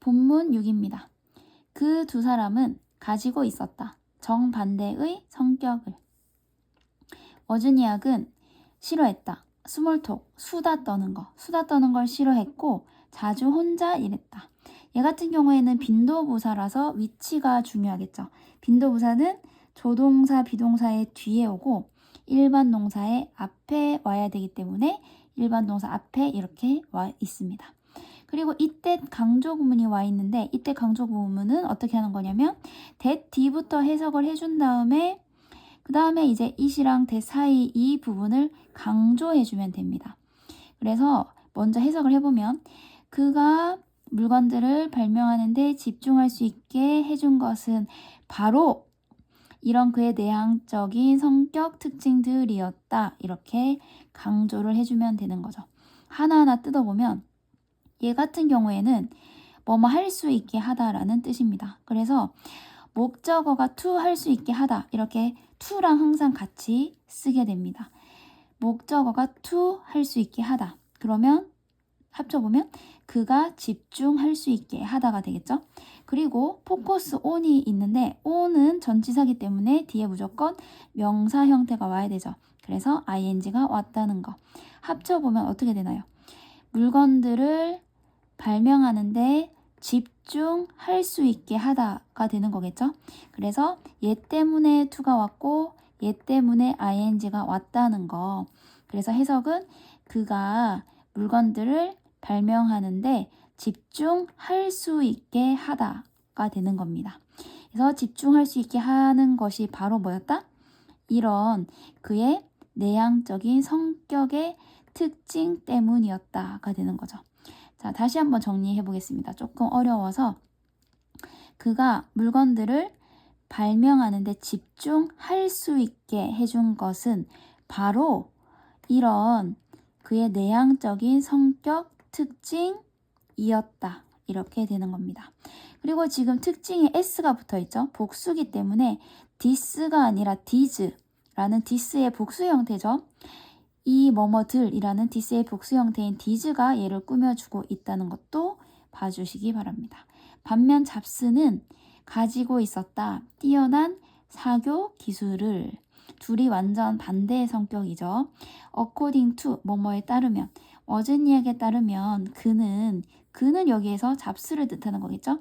본문 6입니다. 그 두 사람은 가지고 있었다. 정반대의 성격을. 어준이학은 싫어했다. 스몰톡, 수다 떠는 거. 수다 떠는 걸 싫어했고 자주 혼자 일했다. 얘 같은 경우에는 빈도부사라서 위치가 중요하겠죠. 빈도부사는 조동사, 비동사의 뒤에 오고 일반 동사의 앞에 와야 되기 때문에 일반 동사 앞에 이렇게 와 있습니다. 그리고 이때 강조 구문이 와 있는데 이때 강조 구문은 어떻게 하는 거냐면 that 뒤부터 해석을 해준 다음에 그 다음에 이제 it이랑 that 사이 이 부분을 강조해 주면 됩니다. 그래서 먼저 해석을 해보면 그가 물건들을 발명하는데 집중할 수 있게 해준 것은 바로 이런 그의 내향적인 성격 특징들이었다. 이렇게 강조를 해주면 되는 거죠. 하나하나 뜯어보면 얘 같은 경우에는 뭐뭐 할 수 있게 하다라는 뜻입니다. 그래서 목적어가 to 할 수 있게 하다. 이렇게 to랑 항상 같이 쓰게 됩니다. 목적어가 to 할 수 있게 하다. 그러면 합쳐보면 그가 집중할 수 있게 하다가 되겠죠. 그리고 포커스 on이 있는데 on은 전치사기 때문에 뒤에 무조건 명사 형태가 와야 되죠. 그래서 ing가 왔다는 거. 합쳐보면 어떻게 되나요? 물건들을 발명하는데 집중할 수 있게 하다가 되는 거겠죠. 그래서 얘 때문에 to가 왔고 얘 때문에 ing가 왔다는 거. 그래서 해석은 그가 물건들을 발명하는데 집중할 수 있게 하다가 되는 겁니다. 그래서 집중할 수 있게 하는 것이 바로 뭐였다? 이런 그의 내향적인 성격의 특징 때문이었다가 되는 거죠. 자, 다시 한번 정리해 보겠습니다. 조금 어려워서 그가 물건들을 발명하는데 집중할 수 있게 해준 것은 바로 이런 그의 내향적인 성격 특징이었다. 이렇게 되는 겁니다. 그리고 지금 특징에 s가 붙어 있죠. 복수기 때문에 this가 아니라 thes라는 this의 복수 형태죠. 이 뭐뭐들이라는 this의 복수 형태인 thes가 얘를 꾸며주고 있다는 것도 봐주시기 바랍니다. 반면 잡스는 가지고 있었다. 뛰어난 사교 기술을 둘이 완전 반대의 성격이죠. according to 뭐뭐에 따르면 워즈니악에 따르면 그는 그는 여기에서 잡스를 뜻하는 거겠죠.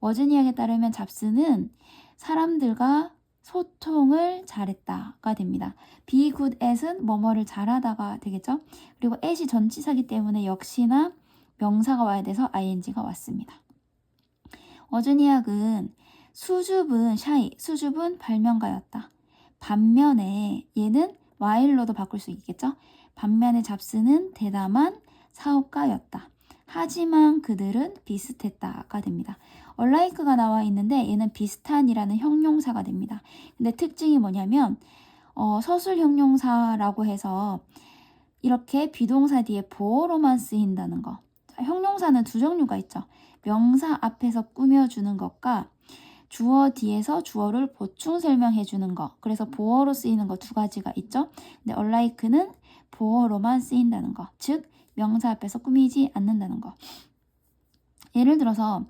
워즈니악에 따르면 잡스는 사람들과 소통을 잘했다가 됩니다. be good at은 뭐뭐를 잘하다가 되겠죠. 그리고 at이 전치사기 때문에 역시나 명사가 와야 돼서 ing가 왔습니다. 워즈니악은 수줍은 샤이, 수줍은 발명가였다. 반면에 얘는 while로도 바꿀 수 있겠죠. 반면에 잡스는 대담한 사업가였다. 하지만 그들은 비슷했다가 됩니다. 얼라이크가 나와 있는데 얘는 비슷한이라는 형용사가 됩니다. 근데 특징이 뭐냐면 어, 서술 형용사라고 해서 이렇게 비동사 뒤에 보어로만 쓰인다는 거. 형용사는 두 종류가 있죠. 명사 앞에서 꾸며주는 것과 주어 뒤에서 주어를 보충 설명해 주는 거. 그래서 보어로 쓰이는 거 두 가지가 있죠. 근데 얼라이크는 보어로만 쓰인다는 거. 즉 명사 앞에서 꾸미지 않는다는 거. 예를 들어서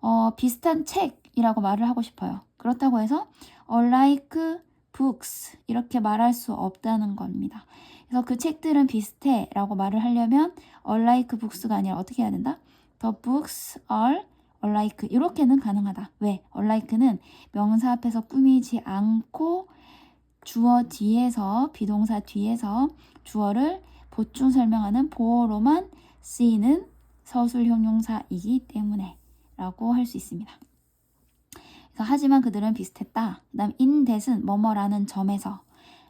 어, 비슷한 책이라고 말을 하고 싶어요. 그렇다고 해서 alike books 이렇게 말할 수 없다는 겁니다. 그래서 그 책들은 비슷해 라고 말을 하려면 alike books가 아니라 어떻게 해야 된다? The books are alike 이렇게는 가능하다. 왜? alike는 명사 앞에서 꾸미지 않고 주어 뒤에서 비동사 뒤에서 주어를 보충 설명하는 보어로만 쓰이는 서술 형용사이기 때문에 라고 할 수 있습니다. 그래서 하지만 그들은 비슷했다. 그 다음 in that은 뭐뭐라는 점에서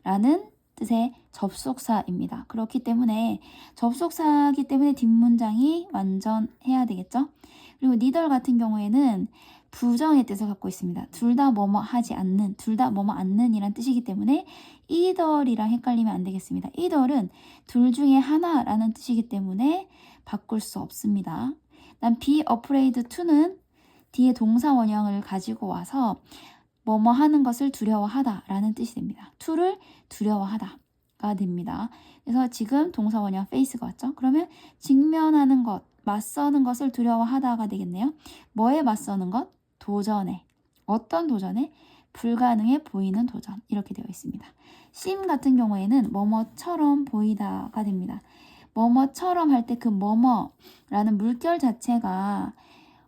라는 뜻의 접속사입니다. 그렇기 때문에 접속사기 때문에 뒷문장이 완전해야 되겠죠? 그리고 니덜 같은 경우에는 부정의 뜻을 갖고 있습니다. 둘 다 뭐뭐 하지 않는, 둘 다 뭐뭐 않는 이란 뜻이기 때문에 이덜이랑 헷갈리면 안 되겠습니다. 이덜은 둘 중에 하나라는 뜻이기 때문에 바꿀 수 없습니다. 난 be afraid to는 뒤에 동사 원형을 가지고 와서 뭐뭐 하는 것을 두려워하다 라는 뜻이 됩니다. to를 두려워하다 가 됩니다. 그래서 지금 동사 원형 face가 왔죠? 그러면 직면하는 것 맞서는 것을 두려워하다가 되겠네요. 뭐에 맞서는 것? 도전에. 어떤 도전에? 불가능해 보이는 도전. 이렇게 되어 있습니다. 심 같은 경우에는 뭐뭐처럼 보이다가 됩니다. 뭐뭐처럼 할 때 그 뭐뭐라는 물결 자체가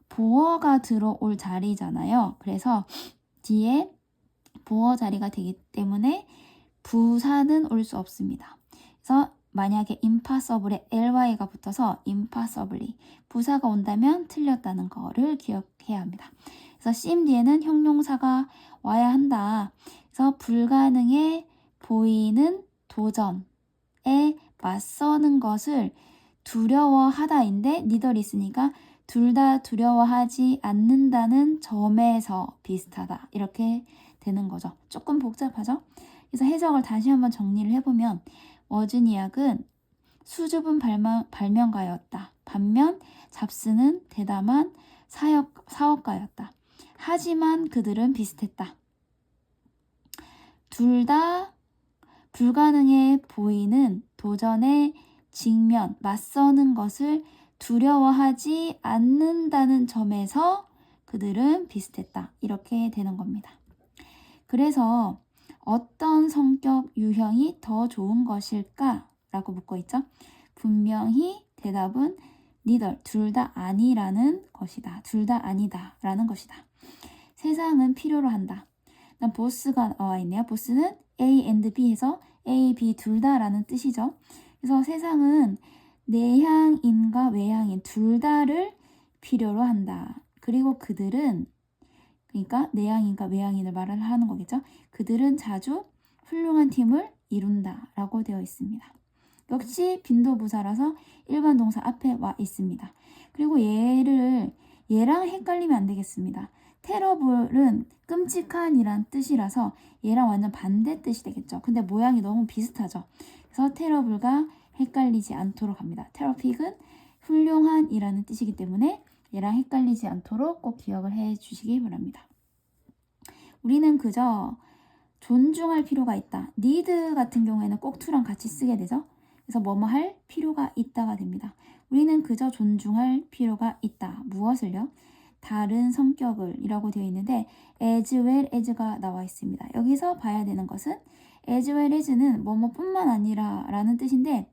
보어가 들어올 자리잖아요. 그래서 뒤에 보어 자리가 되기 때문에 부사는 올 수 없습니다. 그래서 만약에 impossible에 ly가 붙어서 impossibly 부사가 온다면 틀렸다는 거를 기억해야 합니다. 그래서 심 뒤에는 형용사가 와야 한다. 그래서 불가능해 보이는 도전에 맞서는 것을 두려워하다인데 있으니까 둘 다 두려워하지 않는다는 점에서 비슷하다. 이렇게 되는 거죠. 조금 복잡하죠? 그래서 해석을 다시 한번 정리를 해보면 워즈니악은 수줍은 발명, 발명가였다. 반면 잡스는 대담한 사역, 사업가였다. 하지만 그들은 비슷했다. 둘 다 불가능해 보이는 도전에 직면, 맞서는 것을 두려워하지 않는다는 점에서 그들은 비슷했다. 이렇게 되는 겁니다. 그래서 어떤 성격 유형이 더 좋은 것일까? 라고 묻고 있죠. 분명히 대답은 neither, 둘다 아니라는 것이다. 둘 다 아니다. 라는 것이다. 세상은 필요로 한다. 난 보스가 나와 있네요. 보스는 A and B 해서 A, B 둘 다라는 뜻이죠. 그래서 세상은 내향인과 외향인 둘 다를 필요로 한다. 그리고 그들은 그러니까 내향인과 외향인을 말을 하는 거겠죠. 그들은 자주 훌륭한 팀을 이룬다라고 되어 있습니다. 역시 빈도부사라서 일반 동사 앞에 와 있습니다. 그리고 얘를 얘랑 헷갈리면 안 되겠습니다. 테러블은 끔찍한이란 뜻이라서 얘랑 완전 반대 뜻이 되겠죠. 근데 모양이 너무 비슷하죠. 그래서 테러블과 헷갈리지 않도록 합니다. 테러픽은 훌륭한이라는 뜻이기 때문에 얘랑 헷갈리지 않도록 꼭 기억을 해 주시기 바랍니다. 우리는 그저 존중할 필요가 있다. need 같은 경우에는 꼭 to랑 같이 쓰게 되죠. 그래서 뭐뭐 할 필요가 있다가 됩니다. 우리는 그저 존중할 필요가 있다. 무엇을요? 다른 성격을 이라고 되어 있는데 as well as가 나와 있습니다. 여기서 봐야 되는 것은 as well as는 뭐뭐뿐만 아니라 라는 뜻인데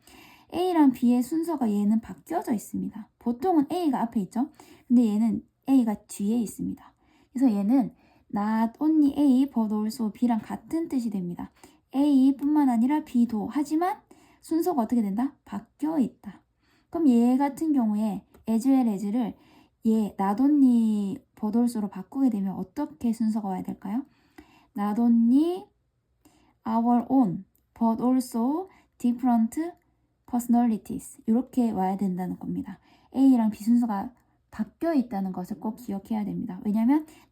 A랑 B의 순서가 얘는 바뀌어져 있습니다. 보통은 A가 앞에 있죠. 근데 얘는 A가 뒤에 있습니다. 그래서 얘는 not only A but also B랑 같은 뜻이 됩니다. A뿐만 아니라 B도 하지만 순서가 어떻게 된다? 바뀌어 있다. 그럼 얘 같은 경우에 as well as를 only but also로 바꾸게 되면 어떻게 순서가 와야 될까요? only our own but also different personalities 이렇게 와야 된다는 겁니다. A랑 B 순서가 바뀌어 있다는 것을 꼭 기억해야 됩니다.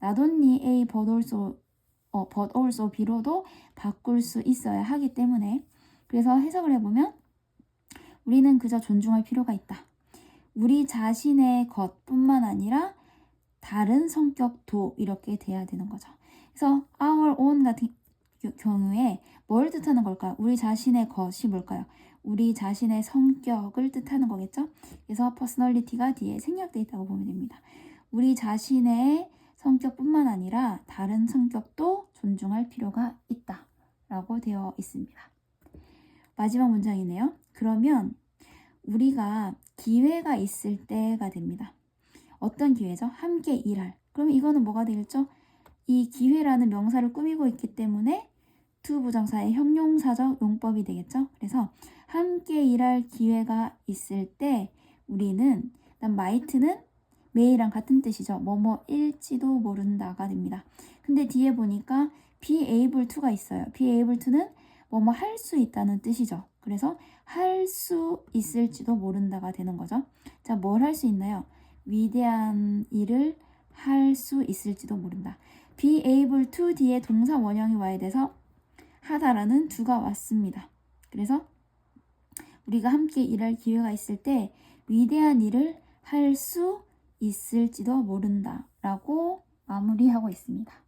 not only A but also 어, but also B로도 바꿀 수 있어야 하기 때문에 그래서 해석을 해보면 우리는 그저 존중할 필요가 있다. 우리 자신의 것뿐만 아니라 다른 성격도 이렇게 돼야 되는 거죠. 그래서 our own 같은 경우에 뭘 뜻하는 걸까요? 우리 자신의 것이 뭘까요? 우리 자신의 성격을 뜻하는 거겠죠? 그래서 퍼스널리티가 뒤에 생략되어 있다고 보면 됩니다. 우리 자신의 성격뿐만 아니라 다른 성격도 존중할 필요가 있다. 라고 되어 있습니다. 마지막 문장이네요. 그러면 우리가 기회가 있을 때가 됩니다. 어떤 기회죠? 함께 일할. 그럼 이거는 뭐가 되겠죠? 이 기회라는 명사를 꾸미고 있기 때문에 to 부정사의 형용사적 용법이 되겠죠? 그래서 함께 일할 기회가 있을 때 우리는 난 might는 매이랑 같은 뜻이죠. 뭐뭐일지도 모른다가 됩니다. 근데 뒤에 보니까 be able to가 있어요. be able to는 뭐뭐 할 수 있다는 뜻이죠. 그래서 할 수 있을지도 모른다가 되는 거죠. 자, 뭘 할 수 있나요? 위대한 일을 할 수 있을지도 모른다. be able to 뒤에 동사 원형이 와야 돼서 하다라는 두가 왔습니다. 그래서 우리가 함께 일할 기회가 있을 때 위대한 일을 할 수 있을지도 모른다 라고 마무리하고 있습니다.